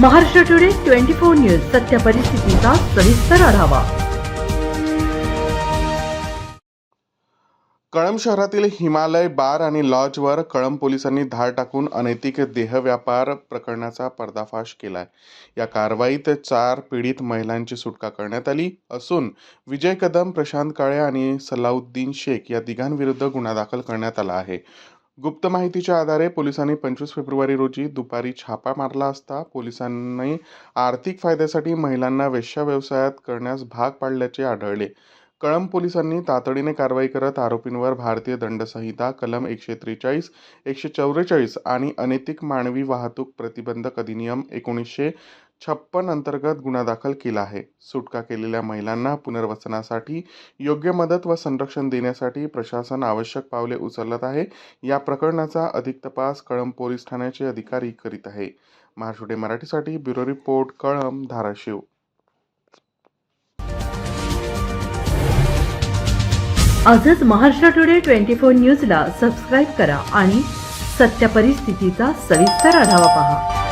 Maharashtra today twenty four news सत्य परिस्थितीचा सविस्तर आढावा. कळंब शहरातील हिमालय बार आणि लॉजवर कळंब पोलिसांनी धाड टाकून अनैतिक देहव्यापार प्रकरणाचा पर्दाफाश केलाय. या कारवाईत चार पीडित महिलांची सुटका करण्यात आली असून विजय कदम प्रशांत काळे आणि सलाउद्दीन शेख या तिघांविरुद्ध गुन्हा दाखल करण्यात आला आहे. गुप्त माहितीच्या आधारे पोलिसांनी पंचवीस फेब्रुवारी रोजी दुपारी छापा मारला असता पोलिसांनी आर्थिक फायद्यासाठी महिलांना वेश्या व्यवसायात करण्यास भाग पाडल्याचे आढळले. कळंब पोलिसांनी तातडीने कारवाई करत आरोपींवर भारतीय दंडसंहिता कलम एकशे त्रेचाळीस एकशे चौवेचाळीस आणि अनैतिक मानवी वाहतूक प्रतिबंधक अधिनियम एकोणीसशे छप्पन अंतर्गत गुन्हा दाखल केला आहे. सुटका केलेल्या महिलांना पुनर्वसनासाठी योग्य मदत व संरक्षण देण्यासाठी प्रशासन आवश्यक पावले उचलत आहे. या प्रकरणाचा अधिक तपास कळंब पोलीस ठाण्याचे अधिकारी करीत आहे. महाराष्ट्र मराठीसाठी ब्युरो रिपोर्ट कळंब धाराशिव. आजच महाराष्ट्र टुडे ट्वेंटी फोर न्यूजला सबस्क्राईब करा आणि सत्य परिस्थितीचा सविस्तर आढावा पहा.